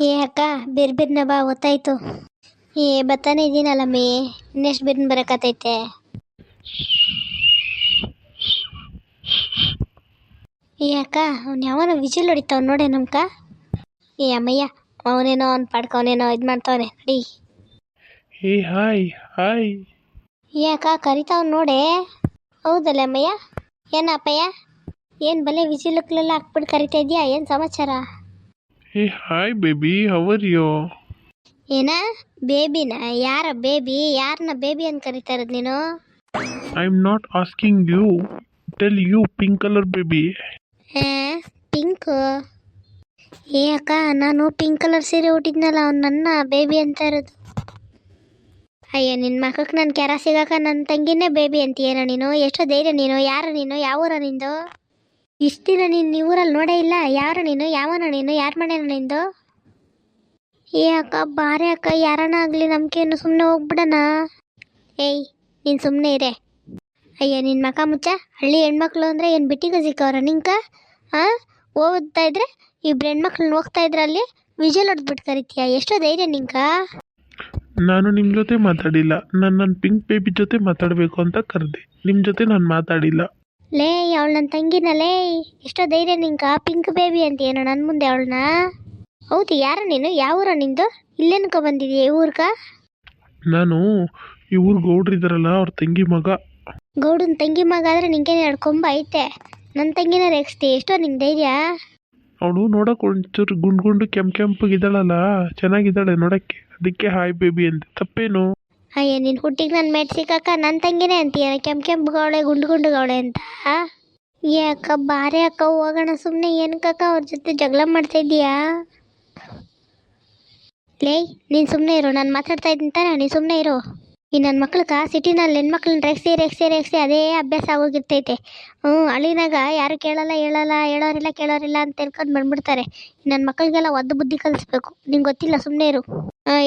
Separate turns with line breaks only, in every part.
ಏ ಅಕ್ಕ ಬಿರ್ ಬಿರ್ನ ಬಾ ಗೊತ್ತಾಯ್ತು. ಏ ಬತ್ತಾನೆ ಇದೀನಲ್ಲ ಮೇ ಇನ್ನೆಷ್ಟು ಬಿರ್ನ ಬರಕತ್ತೈತೆ? ಏ ಅಕ್ಕ ಅವ್ನು ಯಾವನ ವಿಜಿಲ್ ಹೊಡಿತಾವ್ ನೋಡೆ ನಮ್ಕ. ಏ ಅಮ್ಮಯ್ಯ ಅವನೇನೋ ಅವ್ನು ಪಾಡ್ಕ ಅವನೇನೋ ಇದು ಮಾಡ್ತಾವನೆ ನಡಿ.
ಏ ಹಾಯ್ ಹಾಯ್.
ಏ ಅಕ್ಕ ಕರಿತಾವ್ ನೋಡೆ. ಹೌದಲ್ಲ ಅಮ್ಮಯ್ಯ? ಏನಪ್ಪಯ್ಯ? ಏನು ಬಲೆ ವಿಜಿಲಕ್ಲೆಲ್ಲ ಹಾಕ್ಬಿಟ್ಟು ಕರಿತಾ ಇದೆಯಾ? ಏನು ಸಮಾಚಾರ?
Hey hi baby how are you
ಏನ? ಬೇಬಿನ? ಯಾರ ಬೇಬಿ? ಯಾರನ್ನ ಬೇಬಿ ಅಂತ ಕರಿತಾ ಇರೋದು ನೀನು?
I am not asking you tell you pink colour baby
pink ಏ ಅಕ್ಕ ನಾನು ಪಿಂಕ್ ಕಲರ್ ಸೀರೆ ಉಟ್ಟಿದ್ನಲ್ಲ ಅವ್ನು ನನ್ನ ಬೇಬಿ ಅಂತ ಇರೋದು. ಅಯ್ಯ ನಿನ್ನ ಮಕ್ಕಕ್ಕೆ ನನ್ನ ಕೆರ ಸಿಗಾಕ ನನ್ನ ತಂಗಿನೇ ಬೇಬಿ ಅಂತೀಯೇನ ನೀನು? ಎಷ್ಟು ಧೈರ್ಯ ನೀನು? ಯಾರ ನೀನು? ಯಾವ ಊರ ನಿಂದು? ಇಷ್ಟು ದಿನ ನೀನು ಊರಲ್ಲಿ ನೋಡೇ ಇಲ್ಲ. ಯಾರು ನೀನು? ಯಾವನ ನೀನು? ಯಾರ ಮನೇನು ನಿಂದು? ಏ ಅಕ್ಕ, ಬಾರೆ ಅಕ್ಕ, ಯಾರನ ಆಗಲಿ ನಂಬಿಕೆಯನ್ನು ಸುಮ್ಮನೆ ಹೋಗ್ಬಿಡಣ. ಏಯ್, ನೀನು ಸುಮ್ಮನೆ ಇರೇ. ಅಯ್ಯ ನಿನ್ನ ಮಕ ಮುಚ್ಚ. ಹಳ್ಳಿ ಹೆಣ್ಮಕ್ಳು ಅಂದರೆ ಏನು ಬಿಟ್ಟಿಗೆ ಸಿಕ್ಕವ್ರ ನಿಂಕ? ಹಾಂ ಓದ್ತಾ ಇದ್ರೆ, ಇಬ್ರು ಹೆಣ್ಮಕ್ಳನ್ನ ಹೋಗ್ತಾ ಇದ್ರಲ್ಲಿ ವಿಜಲ್ ಹೊಡೆದ್ಬಿಟ್ಟು ಕರಿತೀಯ ಎಷ್ಟೋ ಧೈರ್ಯ ನಿಂಕ?
ನಾನು ನಿಮ್ಮ ಜೊತೆ ಮಾತಾಡಿಲ್ಲ. ನಾನು ನನ್ನ ಪಿಂಕ್ ಬೇಬಿ ಜೊತೆ ಮಾತಾಡಬೇಕು ಅಂತ ಕರೆದೆ. ನಿಮ್ಮ ಜೊತೆ ನಾನು ಮಾತಾಡಿಲ್ಲ.
ಲೇ ಅವಳು ನನ್ನ ತಂಗಿನ ಲೇ ಎಷ್ಟೋ ಧೈರ್ಯ ನಿಂಕ ಪಿಂಕ್ ಬೇಬಿ ಅಂತ ಏನೋ ನನ್ನ ಮುಂದೆ ಅವಳನ್ನ. ಹೌದು ಯಾರ ನೀನು? ಯಾವ ಊರ ನಿಂದು? ಇಲ್ಲೇನಕ ಬಂದಿದೀಯ ಈ ಊರ್ಗ?
ನಾನು ಈ ಊರು ಗೌಡ್ರಿದಾರಲ್ಲ ಅವ್ರ ತಂಗಿ ಮಗ.
ಗೌಡನ್ ತಂಗಿ ಮಗ ಆದ್ರೆ ನಿಂಗೇನು ಎರಡು ಕೊಂಬ ಐತೆ? ನನ್ನ ತಂಗಿನ ರೇಗಿಸ್ತಿ ಎಷ್ಟೋ ನಿಂಗೆ ಧೈರ್ಯ?
ಅವಳು ನೋಡಕ್ಕೆ ಒಂಚೂರು ಗುಂಡು ಗುಂಡು ಕೆಂಪು ಕೆಂಪಗಿದ್ದಾಳಲ್ಲ ಚೆನ್ನಾಗಿದ್ದಾಳೆ ನೋಡಕ್ಕೆ. ಅದಕ್ಕೆ ಹಾಯ್ ಬೇಬಿ ಅಂತ ತಪ್ಪೇನು?
ಅಯ್ಯ ನಿನ್ನ ಹುಟ್ಟಿಗೆ ನನ್ನ ಮೆಟ್ ಸಿಕ್ಕಾಕ ನನ್ನ ತಂಗಿನೇ ಅಂತೀಯ? ಕೆಂಪು ಕೆಂಪು ಗೌಳೆ, ಗುಂಡು ಗುಂಡು ಗೌಳೆ ಅಂತ? ಏ ಅಕ್ಕ, ಬಾರೆ ಅಕ್ಕ, ಹೋಗೋಣ ಸುಮ್ಮನೆ ಏನಕ್ಕಕ್ಕ ಅವ್ರ ಜೊತೆ ಜಗಳ ಮಾಡ್ತಾ ಇದೀಯಾ ಲೇಯ್ ನೀನು ಸುಮ್ಮನೆ ಇರು. ನಾನು ಮಾತಾಡ್ತಾ ಇದ್ದೀನಿ ತಾನೆ. ನೀನು ಸುಮ್ಮನೆ ಇರು. ಈ ನನ್ನ ಮಕ್ಳಿಗೆ ಸಿಟಿನಲ್ಲಿ ಹೆಣ್ಮಕ್ಳನ್ನ ರೆಕ್ಸಿ ರೆಕ್ಸಿ ರೆಕ್ಸಿ ಅದೇ ಅಭ್ಯಾಸ ಆಗೋಗಿರ್ತೈತೆ. ಹ್ಞೂ, ಹಳ್ಳಿನಾಗ ಯಾರು ಕೇಳಲ್ಲ, ಹೇಳಲ್ಲ, ಹೇಳೋರಿಲ್ಲ, ಕೇಳೋರಿಲ್ಲ ಅಂತ ತಿಳ್ಕೊಂಡು ಬಂದ್ಬಿಡ್ತಾರೆ. ನನ್ನ ಮಕ್ಕಳಿಗೆಲ್ಲ ಒದ್ದು ಬುದ್ಧಿ ಕಲಿಸ್ಬೇಕು. ನಿಂಗೆ ಗೊತ್ತಿಲ್ಲ ಸುಮ್ಮನೆ ಇರು.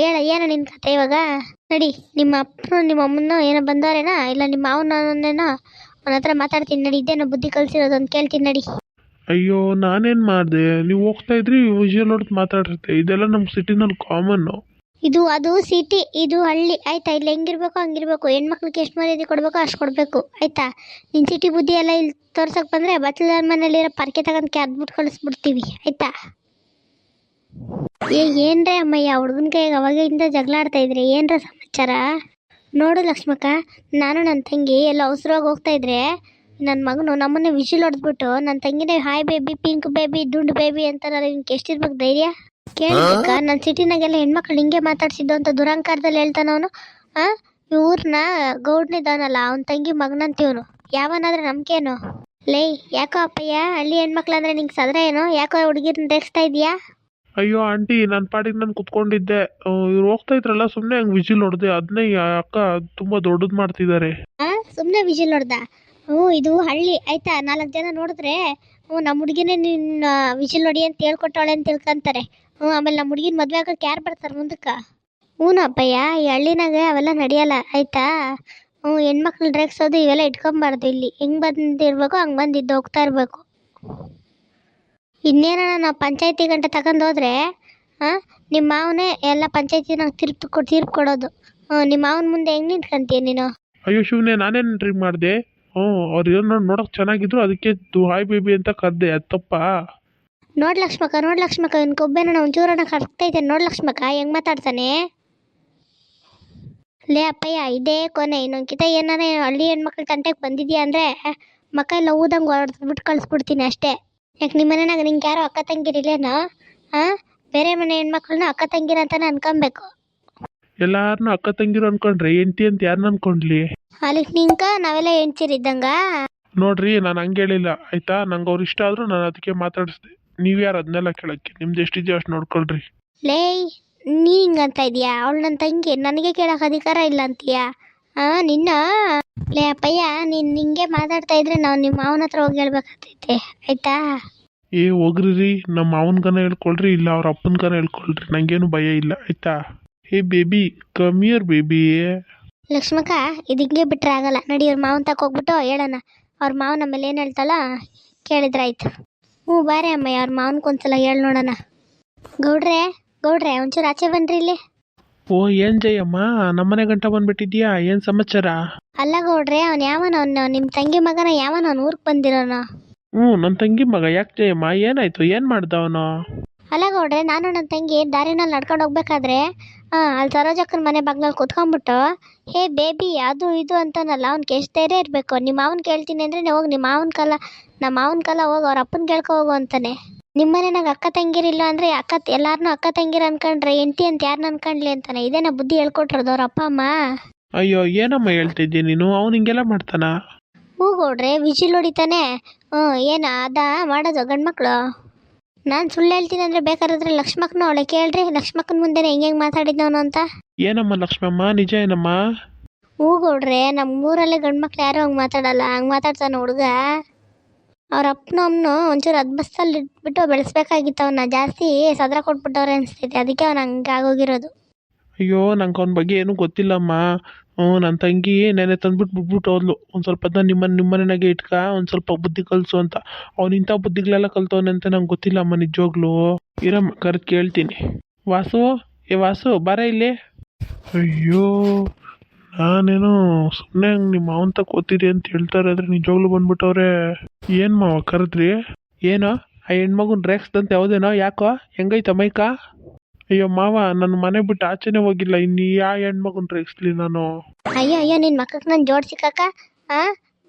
ಹೇಳ, ಏನು ನಿನ್ನ ಕತೆ ಇವಾಗ? ನಡಿ, ನಿಮ್ಮ ಅಪ್ಪನು, ನಿಮ್ಮ ಅಮ್ಮನೋ ಏನೋ ಬಂದವರೇನಾ? ಇಲ್ಲ ನಿಮ್ಮ ಮಾವನೇನೋ ಅವನ ಹತ್ರ ಮಾತಾಡ್ತೀನಿ ನಡಿ ಇದೇನೋ ಬುದ್ಧಿ ಕಲಿಸಿರೋದು ಅಂತ ಕೇಳ್ತೀನಿ ನಡಿ.
ಅಯ್ಯೋ, ನಾನೇನು ಮಾಡಿದೆ? ನೀವು ಹೋಗ್ತಾ ಇದ್ರಿ ವಿಜುವಲ್ ನೋಡ್ತು ಮಾತಾಡಿರ್ತೆ ಇದೆಲ್ಲ ನಮ್ಮ ಸಿಟಿನಲ್ಲಿ ಕಾಮನ್ನು
ಇದು ಅದು ಸಿಟಿ ಇದು ಹಳ್ಳಿ. ಆಯ್ತಾ? ಇಲ್ಲಿ ಹೆಂಗಿರ್ಬೇಕು ಹಂಗಿರ್ಬೇಕು. ಹೆಣ್ಮಕ್ಳಿಗೆ ಎಷ್ಟು ಮರ್ಯಾದೆ ಕೊಡಬೇಕು ಅಷ್ಟು ಕೊಡಬೇಕು. ಆಯ್ತಾ? ನಿನ್ನ ಸಿಟಿ ಬುದ್ಧಿ ಎಲ್ಲ ಇಲ್ಲಿ ತೋರ್ಸೋಕೆ ಬಂದರೆ ಬಚ್ಚಲ ಮನೇಲಿರೋ ಪರ್ಕೆ ತಗೊಂಡು ಕ್ಯಾದ್ಬಿಟ್ಟು ಕಳಿಸ್ಬಿಡ್ತೀವಿ. ಆಯ್ತಾ? ಏ, ಏನ್ರೇ ಅಮ್ಮಯ್ಯ? ಹುಡುಗನ ಕೈಗೆ ಅವಾಗಿಂದ ಜಗಳ ಆಡ್ತಾ ಇದ್ರಿ. ಏನ್ರ ಸಮಾಚಾರ? ನೋಡು ಲಕ್ಷ್ಮಕ್ಕ, ನಾನು ನನ್ನ ತಂಗಿ ಎಲ್ಲ ಅವಸರವಾಗಿ ಹೋಗ್ತಾ ಇದ್ರೆ ನನ್ನ ಮಗನು ನಮ್ಮನ್ನೇ ವಿಶಿಲ್ ಹೊಡೆದ್ಬಿಟ್ಟು ನನ್ನ ತಂಗಿನೇ ಹಾಯ್ ಬೇಬಿ ಪಿಂಕ್ ಬೇಬಿ ದುಂಡು ಬೇಬಿ ಅಂತ ನಿನ್ಗೆ ಎಷ್ಟಿರ್ಬೇಕು ಧೈರ್ಯ? ಕೇಳಿದ್ದಕ್ಕ ನನ್ನ ಸಿಟಿನಾಗೆಲ್ಲ ಹೆಣ್ಮಕ್ಳು ಹಿಂಗೆ ಮಾತಾಡ್ಸಿದ್ದು ಅಂತ ದುರಂಕಾರದಲ್ಲಿ ಹೇಳ್ತಾನ ಅವನು. ಆ ಇವ್ರನ್ನ ಗೌಡ್ನಿದ್ದಾನಲ್ಲ ಅವನ ತಂಗಿ ಮಗನಂತೀವನು. ಯಾವನಾದ್ರೆ ನಂಬಿಕೆನು? ಲೇ ಯಾಕೋ ಅಪ್ಪಯ್ಯ ಹಳ್ಳಿ ಹೆಣ್ಮಕ್ಳು ಅಂದ್ರೆ ನಿಂಗೆ ಸದ್ರ ಏನು? ಯಾಕೋ ಹುಡುಗಿರ್ನ ರೇಗಿಸ್ತಾ ಇದೀಯಾ?
ಅಯ್ಯೋ ಆಂಟಿ ನನ್ನ ಪಾಡಿಗೆ ನಾನು ಕುತ್ಕೊಂಡಿದ್ದೆ. ಇವ್ರು ಹೋಗ್ತಾ ಇದ್ರಲ್ಲ ಸುಮ್ಮನೆ ಹಂಗ್ ವಿಜಿಲ್ ಹೊಡೆದೆ. ಅದನ್ನೇ ಅಕ್ಕ ತುಂಬಾ ದೊಡ್ಡದು ಮಾಡ್ತಿದ್ದಾರೆ
ಆ ಸುಮ್ಮನೆ ವಿಜಿಲ್ ಹೊಡ್ದ? ಹ್ಞೂ ಇದು ಹಳ್ಳಿ. ಆಯ್ತಾ? ನಾಲ್ಕು ಜನ ನೋಡಿದ್ರೆ ಹ್ಞೂ ನಮ್ಮ ಹುಡುಗಿನೇ ನಿನ್ನ ವಿಜಿಲ್ ಹೊಡಿ ಅಂತ ಹೇಳ್ಕೊಟ್ಟವಳೆ ಅಂತ ತಿಳ್ಕೊಂತಾರೆ. ಹ್ಞೂ, ಆಮೇಲೆ ನಮ್ಮ ಹುಡುಗಿನ ಮದುವೆ ಆಗೋಕೆ ಯಾರು ಬರ್ತಾರೆ ಮುಂದಕ್ಕೆ? ಹ್ಞೂ ಅಪ್ಪಯ್ಯ, ಈ ಹಳ್ಳಿನಾಗ ಅವೆಲ್ಲ ನಡೆಯಲ್ಲ, ಆಯಿತಾ? ಹ್ಞೂ, ಹೆಣ್ಮಕ್ಳು ರೇಗ್ಸೋದು ಇವೆಲ್ಲ ಇಟ್ಕೊಂಬಾರ್ದು ಇಲ್ಲಿ. ಹೆಂಗೆ ಬಂದಿರಬೇಕು, ಹಂಗೆ ಬಂದಿದ್ದು ಹೋಗ್ತಾ ಇರಬೇಕು. ಇನ್ನೇನ ನಾವು ಪಂಚಾಯತಿ ಗಂಟೆ ತಗೊಂಡು ಹೋದ್ರೆ ಹಾಂ ನಿಮ್ಮ ಮಾವನೇ ಎಲ್ಲ ಪಂಚಾಯತಿನಾಗ ತೀರ್ಪು ಕೊಡು, ತೀರ್ಪು ಕೊಡೋದು. ಹ್ಞೂ ನಿಮ್ಮ ಮಾವನ ಮುಂದೆ ಹೆಂಗೆ ನಿಂತ್ಕೊಂತೀಯ ನೀನು?
ಅಯ್ಯೋ, ಶಿವನೇ, ನಾನೇನು ಡ್ರಿಂಕ್ ಮಾಡಿದೆ? ಹ್ಞೂ, ಅವ್ರು ಏನೋ ನೋಡೋಕೆ ಚೆನ್ನಾಗಿದ್ರು, ಅದಕ್ಕೆ ಹಾಯ್ ಬೇಬಿ ಅಂತ ಕರೆದೆ, ಅದು ತಪ್ಪಾ?
ನೋಡ್ ಲಕ್ಷ್ಮಕ್ಕ ನೋಡ್ ಲಕ್ಷ್ಮಕ್ಕ ಇವ್ನ ಕೊಬ್ಬೆನ ಒಂಚೂರನ್ನ ಕರ್ತೈತೆ ನೋಡಿ ಲಕ್ಷ್ಮಕ್ಕ ಹೆಂಗ್ ಮಾತಾಡ್ತಾನೆ? ಲೇ ಅಪ್ಪಯ್ಯ ಇದೇ ಕೊನೆ. ಇನ್ನೊಂದ್ಕಿತ ಏನಾರ ಹಳ್ಳಿ ಹೆಣ್ಮಕ್ಳ ತಂಟೆಗೆ ಬಂದಿದ್ಯಾ ಅಂದ್ರೆ ಮಕ್ಕ ಎಲ್ಲ ಊದಂಗೆ ಹೊರಡ್ಬಿಟ್ಟು ಕಳಿಸ್ಬಿಡ್ತೀನಿ ಅಷ್ಟೇ. ಯಾಕೆ ನಿಮ್ಮ ಮನೆನಾಗ ನಿಂಗೆ ಯಾರೋ ಅಕ್ಕ ತಂಗಿರಿಲ್ಲೇನೋ ಹಾಂ? ಬೇರೆ ಮನೆ ಹೆಣ್ಮಕ್ಳನ್ನ ಅಕ್ಕ ತಂಗಿರ ಅಂತಾನೆ ಅನ್ಕೊಬೇಕು.
ಎಲ್ಲಾರನ್ನೂ ಅಕ್ಕ ತಂಗಿರು ಅನ್ಕೊಂಡ್ರೆ ಎಂಟಿ ಅಂತ ಯಾರನ್ನ ಅನ್ಕೊಂಡ್ಲಿ?
ಅಲ್ಲಿ ನಿಂಕ ನಾವೆಲ್ಲ ಹೆಣ್ಚಿರಿದ್ದಂಗ
ನೋಡ್ರಿ ನಾನು ಹಂಗೆ ಹೇಳಿಲ್ಲ. ಆಯ್ತಾ? ನಂಗೆ ಅವ್ರು ಇಷ್ಟ ಆದರೂ ನಾನು ಅದಕ್ಕೆ ಮಾತಾಡಿಸ್ದೆ. ನೀವು ಯಾರು ಅದನ್ನೆಲ್ಲ ಕೇಳಕ್ಕೆ? ನಿಮ್ದು ಎಷ್ಟಿದೆಯೋ ಅಷ್ಟು ನೋಡ್ಕೊಳ್ರಿ.
ಲೇಯ್ ನೀ ಹಿಂಗಂತ ಇದೀಯಾ? ಅವಳು ನನ್ನ ತಂಗಿ. ನನಗೆ ಕೇಳೋಕೆ ಅಧಿಕಾರ ಇಲ್ಲ ಅಂತೀಯಾ? ಆ ನಿನ್ನ? ಲೇ ಅಪ್ಪಯ್ಯ ನೀನು ಹಿಂಗೆ ಮಾತಾಡ್ತಾ ಇದ್ರೆ ನಾವು ನಿಮ್ಮ ಮಾವನ ಹತ್ರ ಹೋಗಿ ಹೇಳ್ಬೇಕಾಗ್ತೈತೆ. ಆಯ್ತಾ?
ಏ ಹೋಗ್ರಿ ನಮ್ಮ ಮಾವನ್ಗನ ಹೇಳ್ಕೊಳ್ರಿ ಇಲ್ಲ ಅವ್ರ ಅಪ್ಪನ್ಗನ ಹೇಳ್ಕೊಳ್ರಿ. ನಂಗೇನು ಭಯ ಇಲ್ಲ. ಆಯ್ತಾ? Hey baby come here baby.
Lakshmakka ಇದು ಹಿಂಗೆ ಬಿಟ್ರೆ ಆಗಲ್ಲ. ನಡಿ ಅವ್ರ ಮಾವನ ತಕ ಹೋಗ್ಬಿಟ್ಟು ಹೇಳೋಣ. ಅವ್ರ ಮಾವ ನಮ್ಮಲ್ಲಿ ಏನು ಹೇಳ್ತಾಳ ಕೇಳಿದ್ರಾಯ್ತು ಹ್ಞೂ ಬಾರೆ ಅಮ್ಮಯ್ಯ ಅವ್ರ ಮಾವನ್ಕೊಂದ್ಸಲ ಹೇಳಿ ನೋಡೋಣ. ಗೌಡ್ರೆ ಗೌಡ್ರೆ ಒಂಚೂರು ಆಚೆ ಬನ್ರಿ ಇಲ್ಲಿ.
ಓ ಏನ್ ಜಯಮ್ಮ ನಮ್ಮನೆ ಗಂಟ ಬಂದ್ಬಿಟ್ಟಿದ್ಯಾ? ಏನ್ ಸಮಾಚಾರ?
ಅಲ್ಲ ಗೌಡ್ರೆ ಅವ್ನು ಯಾವನ ಅವ್ನು ನಿಮ್ಮ ತಂಗಿ ಮಗನ ಯಾವನ ಅವ್ನು ಊರಿಗೆ ಬಂದಿರೋನ.
ಹ್ಞೂ ನನ್ನ ತಂಗಿ ಮಗ ಯಾಕೆ ಜಯಮ್ಮ ಏನಾಯ್ತು ಏನ್ ಮಾಡ್ದ ಅವನು
ಅಲ್ಲ ಗೌಡ್ರೆ ನಾನು ನನ್ನ ತಂಗಿ ದಾರಿನಲ್ಲಿ ನಡ್ಕೊಂಡು ಹೋಗ್ಬೇಕಾದ್ರೆ ಹಾಂ ಅಲ್ಲಿ ಸರೋಜಕ್ಕನ ಮನೆ ಬಾಗ್ಲಲ್ಲಿ ಕುತ್ಕೊಂಡ್ಬಿಟ್ಟು ಹೇ ಬೇಬಿ ಅದು ಇದು ಅಂತಾನಲ್ಲ ಅವ್ನು ಎಷ್ಟು ಧೈರ್ಯ ಇರಬೇಕು. ನಿಮ್ಮ ಮಾವನ ಕೇಳ್ತೀನಿ ಅಂದರೆ ಹೋಗಿ ನಿಮ್ಮ ಮಾವನ ಕಾಲ ನಮ್ಮ ಮಾವನ ಕಾಲ ಹೋಗಿ ಅವ್ರ ಅಪ್ಪನ ಕೇಳ್ಕೊ ಹೋಗು ಅಂತಾನೆ. ನಿಮ್ಮ ನಂಗೆ ಅಕ್ಕ ತಂಗಿರಿಲ್ಲ ಅಂದರೆ ಅಕ್ಕ ಎಲ್ಲಾರನ್ನೂ ಅಕ್ಕ ತಂಗಿರು ಅನ್ಕೊಂಡ್ರೆ ಎಂಟಿ ಅಂತ ಯಾರನ್ನ ಅನ್ಕೊಂಡ್ಲಿ ಅಂತಾನೆ. ಇದೇನ ಬುದ್ಧಿ ಹೇಳ್ಕೊಟ್ರದು ಅವ್ರ ಅಪ್ಪ ಅಮ್ಮ?
ಅಯ್ಯೋ ಏನಮ್ಮ ಹೇಳ್ತಿದ್ದೆ ನೀನು? ಅವ್ನು ಹಿಂಗೆಲ್ಲ ಮಾಡ್ತಾನ?
ಹೂಗೋಡ್ರೆ ವಿಜಿಲ್ ಹೊಡಿತಾನೆ. ಹ್ಞೂ ಏನು ಅದ ಮಾಡೋದು ಗಂಡ್ಮಕ್ಳು? ನಾನು ಸುಳ್ಳು ಹೇಳ್ತೀನಿ ಅಂದರೆ ಬೇಕಾದ್ರೆ ಲಕ್ಷ್ಮಕ್ಕನ ಅವಳೆ ಕೇಳ್ರಿ. ಲಕ್ಷ್ಮಕ್ಕನ ಮುಂದೆ ಹೆಂಗೆ ಹೆಂಗೆ ಮಾತಾಡಿದ್ನವನು ಅಂತ.
ಏನಮ್ಮ ಲಕ್ಷ್ಮಮ್ಮ? ನಿಜ ಏನಮ್ಮ?
ಹೂ ಗೌಡ್ರೆ ನಮ್ಮ ಊರಲ್ಲೇ ಗಂಡ್ಮಕ್ಳು ಯಾರು ಹಂಗೆ ಮಾತಾಡಲ್ಲ. ಹಂಗೆ ಮಾತಾಡ್ತಾನೆ ಹುಡುಗ. ಅವ್ರ ಅಪ್ಪನ ಅಮ್ಮನು ಒಂಚೂರು ಅದ್ಬಸ್ತಲ್ಲಿ ಇಟ್ಬಿಟ್ಟು ಬೆಳೆಸ್ಬೇಕಾಗಿತ್ತು ಅವನ್ನ ಜಾಸ್ತಿ ಸದ್ರ ಕೊಟ್ಬಿಟ್ಟವ್ರೆ ಅನಿಸ್ತೈತೆ ಅದಕ್ಕೆ ಅವ್ನು ಹಂಗೆ ಆಗೋಗಿರೋದು.
ಅಯ್ಯೋ ನಂಗೆ ಅವನ ಬಗ್ಗೆ ಏನೂ ಗೊತ್ತಿಲ್ಲಮ್ಮ. ಹ್ಞೂ ನನ್ನ ತಂಗಿ ನೆನೆ ತಂದ್ಬಿಟ್ಟು ಬಿಟ್ಬಿಟ್ಟು ಹೋದ್ಲು. ಒಂದು ಸ್ವಲ್ಪ ಅದನ್ನ ನಿಮ್ಮ ನಿಮ್ಮ ಮನೆನಾಗೆ ಇಟ್ಕ ಒಂದು ಸ್ವಲ್ಪ ಬುದ್ಧಿ ಕಲಿಸು ಅಂತ. ಅವ್ನು ಇಂಥ ಬುದ್ಧಿಗಳೆಲ್ಲ ಕಲ್ತವನೆ ಅಂತ ನಂಗೆ ಗೊತ್ತಿಲ್ಲಮ್ಮ ನಿಜವಾಗ್ಲು ಇರಮ್ಮ ಕರೆದು ಕೇಳ್ತೀನಿ. ವಾಸು ಏ ವಾಸು ಬಾರ ಇಲ್ಲಿ. ಅಯ್ಯೋ ನಾನೇನು ಸುಮ್ಮನೆ ಹಂಗೆ ನಿಮ್ಮ ಮಾವನ್ ತಕ ಓದ್ತಿದೆ ಅಂತ ಹೇಳ್ತಾರೆ ಆದರೆ ನಿಜವಾಗ್ಲೂ ಬಂದ್ಬಿಟ್ಟವ್ರೆ. ಏನು ಮಾವ ಕರೆದ್ರಿ? ಏನೋ ಆ ಹೆಣ್ಮಗುನ್ ರೇಗ್ಸ್ದಂತ ಯಾವುದೇನೋ ಯಾಕೋ? ಹೆಂಗೈತ ಮೈಕ? ಅಯ್ಯೋ ಮಾವ ನನ್ನ ಮನೆ ಬಿಟ್ಟು ಆಚೆನೇ ಹೋಗಿಲ್ಲ. ಇನ್ನು ಯಾವ ಹೆಣ್ಮಗನ್ ರೇಗಿಸ್ಲಿ ನಾನು.
ಅಯ್ಯೋ ಅಯ್ಯೋ ನಿನ್ನ ಮಕ್ಕಕ್ಕೆ ನಾನು ಜೋಡ್ಸಿಕಾಕ ಹಾ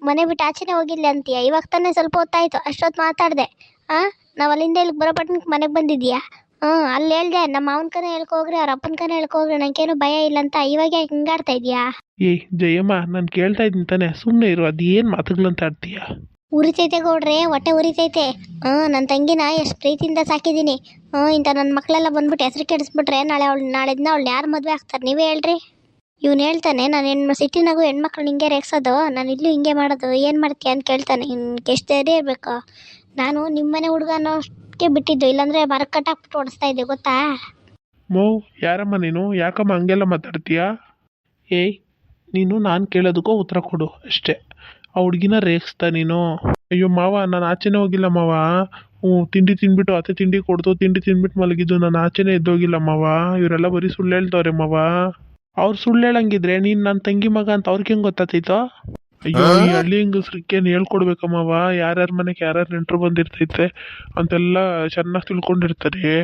ಮನೆ ಬಿಟ್ಟು ಆಚೆನೆ ಹೋಗಿಲ್ಲ ಅಂತೀಯ? ಇವಾಗ ತಾನೇ ಸ್ವಲ್ಪ ಹೊತ್ತಾಯ್ತು ಅಷ್ಟೊತ್ತು ಮಾತಾಡ್ದೆ. ಹಾ ನಾವು ಅಲ್ಲಿಂದ ಇಲ್ಲಿಗೆ ಬರೋ ಪಟ್ಟಣಕ್ಕೆ ಮನೆಗೆ ಬಂದಿದ್ದೀಯಾ? ಹ್ಞೂ ಅಲ್ಲಿ ಹೇಳ್ದೆ ನಮ್ಮ ಮಾವನ ಕನೆ ಹೇಳ್ಕೋಗ್ರಿ ಅವ್ರ ಅಪ್ಪನ ಕನೆ ಹೇಳ್ಕೋಗ್ರಿ ನನಗೇನು ಭಯ ಇಲ್ಲ ಅಂತ ಇವಾಗ ಯಾಕೆ ಹಿಂಗಾಡ್ತಾ ಇದೀಯಾ?
ಏಯ್ ಜಯಮ್ಮ ನಾನು ಕೇಳ್ತಾ ಇದ್ದೀನಿ ತಾನೆ ಸುಮ್ಮನೆ ಇರು ಅದೇನ್ ಮಾತುಗಳಂತ ಆಡ್ತೀಯ?
ಉರಿತೈತೆ ಗೌಡ್ರೆ, ಹೊಟ್ಟೆ ಉರಿತೈತೆ. ಹಾಂ ನನ್ನ ತಂಗಿನ ಎಷ್ಟು ಪ್ರೀತಿಯಿಂದ ಸಾಕಿದ್ದೀನಿ ಹಾ ಇಂಥ ನನ್ನ ಮಕ್ಕಳೆಲ್ಲ ಬಂದ್ಬಿಟ್ಟು ಹೆಸರು ಕೆಡಿಸ್ಬಿಟ್ರೆ ನಾಳೆ ಅವಳು ನಾಳೆ ದಿನ ಅವಳು ಯಾರು ಮದುವೆ ಆಗ್ತಾರೆ, ನೀವೇ ಹೇಳ್ರಿ. ಇವ್ನು ಹೇಳ್ತಾನೆ, ನಾನು ಹೆಣ್ಣು ಸಿಟಿನಾಗೂ ಹೆಣ್ಮಕ್ಳು ಹಿಂಗೆ ರೇಗ್ಸೋದು, ನಾನು ಇಲ್ಲೂ ಹಿಂಗೆ ಮಾಡೋದು, ಏನು ಮಾಡ್ತೀಯ? ಅಂತ ಕೇಳ್ತಾನೆ. ಇನ್ಗೆ ಎಷ್ಟು ಧೈರ್ಯ ಇರಬೇಕು. ನಾನು ನಿಮ್ಮನೆ ಹುಡುಗ ಅನ್ನೋಷ್ಟಕ್ಕೆ ಬಿಟ್ಟಿದ್ದು, ಇಲ್ಲಾಂದರೆ ಮರಕ್ಕೆ ಕಟ್ಟಾಕ್ಬಿಟ್ಟು ಓಡಿಸ್ತಾ ಇದ್ದೆ, ಗೊತ್ತಾ?
ಮೋ, ಯಾರಮ್ಮ ನೀನು? ಯಾಕಮ್ಮ ಹಂಗೆಲ್ಲ ಮಾತಾಡ್ತೀಯ? ಏಯ್, ನೀನು ನಾನು ಕೇಳೋದಕ್ಕೂ ಉತ್ತರ ಕೊಡು, ಅಷ್ಟೇ. ಆ ಹುಡುಗಿನ ರೇಗಿಸ್ತಾ ನೀನು. ಅಯ್ಯೋ ಮಾವ ನಾನು ಆಚೆನೇ ಹೋಗಿಲ್ಲ ಮಾವ. ಹ್ಞೂ ತಿಂಡಿ ತಿಂದ್ಬಿಟ್ಟು ಅತ್ತೆ ತಿಂಡಿ ಕೊಡ್ತು ತಿಂಡಿ ತಿಂದ್ಬಿಟ್ಟು ಮಲಗಿದ್ದು ನಾನು ಆಚೆನೇ ಎದ್ದೋಗಿಲ್ಲ ಮಾವ. ಇವರೆಲ್ಲ ಬರೀ ಸುಳ್ಳು ಹೇಳ್ತವ್ರೆ ಮಾವ. ಅವ್ರು ಸುಳ್ಳು ಹೇಳಂಗಿದ್ರೆ ನೀನು ನನ್ನ ತಂಗಿ ಮಗ ಅಂತ ಅವ್ರಿಗೆ ಹೆಂಗೆ ಗೊತ್ತಾತೈತೋ ಅಯ್ಯೋ ಈ ಹಳ್ಳಿ ಹೆಂಗಸ್ರಿಗೇನು ಹೇಳ್ಕೊಡ್ಬೇಕಮ್ಮವ ಯಾರ್ಯಾರ ಮನೆಗೆ ಯಾರ್ಯಾರು ನೆಂಟರು ಬಂದಿರ್ತೈತೆ ಅಂತೆಲ್ಲ ಚೆನ್ನಾಗಿ ತಿಳ್ಕೊಂಡಿರ್ತಾರೆ.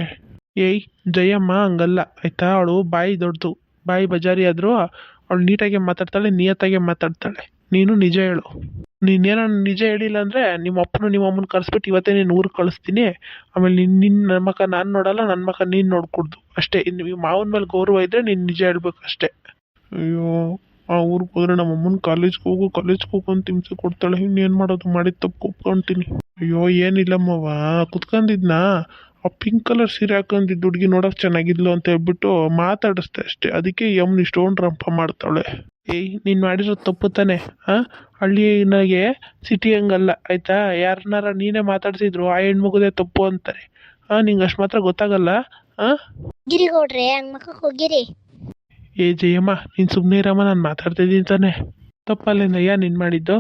ಏಯ್ ಜಯಮ್ಮ ಹಂಗಲ್ಲ ಆಯ್ತಾ? ಅವಳು ಬಾಯಿ ದೊಡ್ಡದು. ಬಾಯಿ ಬಜಾರಿ ಆದರೂ ಅವಳು ನೀಟಾಗೆ ಮಾತಾಡ್ತಾಳೆ ನಿಯತ್ತಾಗೆ ಮಾತಾಡ್ತಾಳೆ. ನೀನು ನಿಜ ಹೇಳು. ನೀನೇನೋ ನಿಜ ಹೇಳಿಲ್ಲ ಅಂದರೆ ನಿಮ್ಮ ಅಪ್ಪನ ನಿಮ್ಮ ಅಮ್ಮನ ಕರೆಸ್ಬಿಟ್ಟು ಇವತ್ತೇ ನೀನು ಊರಿಗೆ ಕಳಿಸ್ತೀನಿ. ಆಮೇಲೆ ನಿನ್ನ ನಿನ್ನ ಮಗ ನಾನು ನೋಡಲ್ಲ, ನನ್ನ ಮಕ ನೀನು ನೋಡ್ಕೊಡ್ದು. ಅಷ್ಟೇ. ಇನ್ನು ಮಾವನ ಮೇಲೆ ಗೌರವ ಇದ್ದರೆ ನೀನು ನಿಜ ಹೇಳ್ಬೇಕು ಅಷ್ಟೇ. ಅಯ್ಯೋ, ಆ ಊರಿಗೆ ಹೋದ್ರೆ ನಮ್ಮ ಅಮ್ಮನ ಕಾಲೇಜ್ಗೆ ಹೋಗು ಕಾಲೇಜ್ಗೆ ಹೋಗು ಅಂತ ಹಿಂಸೆ ಕೊಡ್ತಾಳೆ. ಇನ್ನೇನು ಮಾಡೋದು? ಮಾಡಿದ ತಪ್ಪು ಒಪ್ಕೊತೀನಿ. ಅಯ್ಯೋ ಏನಿಲ್ಲಮ್ಮವ್ವ ಕುತ್ಕೊಂಡಿದ್ನಾ ಆ ಪಿಂಕ್ ಕಲರ್ ಸೀರೆ ಹಾಕೊಂಡಿದ್ದು ಹುಡುಗಿ ನೋಡೋಕೆ ಚೆನ್ನಾಗಿದ್ಲು ಅಂತ ಹೇಳ್ಬಿಟ್ಟು ಮಾತಾಡಿಸ್ತೆ ಅಷ್ಟೇ. ಅದಕ್ಕೆ ಯಮ್ನ ಇಷ್ಟೊಂದು ರಂಪ ಮಾಡ್ತಾಳೆ. ಏಯ್ ನೀನು ಮಾಡಿರೋದು ತಪ್ಪು ತಾನೆ ಹಾಂ ಹಳ್ಳಿನಾಗೆ ಸಿಟಿ ಹಂಗಲ್ಲ ಆಯಿತಾ? ಯಾರನ್ನಾರ ನೀನೇ ಮಾತಾಡ್ಸಿದ್ರು ಆ ಹೆಣ್ಮಗುದೇ ತಪ್ಪು ಅಂತಾರೆ. ಹಾಂ ನಿಂಗೆ ಅಷ್ಟು ಮಾತ್ರ ಗೊತ್ತಾಗಲ್ಲ ಹಾಂ
ಗಿರಿ ಗೌಡ್ರೆ ಹಂಗೆ ಮಕ್ಕಕ್ಕೆ ಹೋಗಿರಿ.
ಏ ಜಯಮ್ಮ ನೀನು ಸುಮ್ಮನೆ ಇರಮ್ಮ ನಾನು ಮಾತಾಡ್ತಿದ್ದೀನಿ ತಾನೆ. ತಪ್ಪಲ್ಲೇನಯ್ಯ ನೀನು ಮಾಡಿದ್ದು?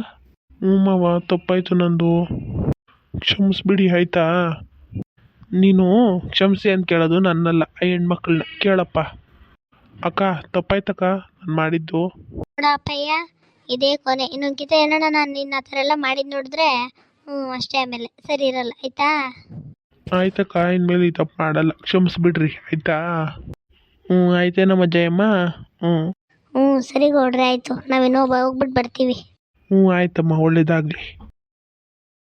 ಹ್ಞೂ ಮಾವ ತಪ್ಪಾಯ್ತು ನಂದು. ಕ್ಷಮಿಸ್ಬಿಡಿ ಆಯಿತಾ? ನೀನು ಕ್ಷಮಿಸಿ ಅಂತ ಕೇಳೋದು ನನ್ನಲ್ಲ ಆ ಹೆಣ್ಮಕ್ಳನ್ನ. ಕೇಳಪ್ಪ. ಅಕ್ಕ ತಪ್ಪಾಯ್ತಕ್ಕ? ಮಾಡಿದ್ದು.
ನೋಡಪ್ಪಯ್ಯ ಇದೇ ಕೊನೆ. ಇನ್ನೊಂದ್ಕಿತ ಏನೋಣ ನಾನು ನಿನ್ನ ಆ ಥರ ಎಲ್ಲ ಮಾಡಿದ್ದು ನೋಡಿದ್ರೆ ಹ್ಞೂ ಅಷ್ಟೇ ಆಮೇಲೆ. ಸರಿ ಇರಲ್ಲ ಆಯ್ತಾ?
ಆಯ್ತಕ್ಕ ಇನ್ಮೇಲೆ ಈ ತಪ್ಪು ಮಾಡಲ್ಲ. ಕ್ಷಮಿಸ್ಬಿಡ್ರಿ ಆಯ್ತಾ? ಹ್ಞೂ ಆಯ್ತೇನಮ್ಮ ಜಯಮ್ಮ? ಹ್ಞೂ.
ಹ್ಞೂ ಸರಿ ಗೌಡ್ರೆ ಆಯಿತು. ನಾವಿನ್ನೊಬ್ಬ ಹೋಗ್ಬಿಟ್ಟು ಬರ್ತೀವಿ.
ಹ್ಞೂ ಆಯ್ತಮ್ಮ ಒಳ್ಳೇದಾಗಲಿ.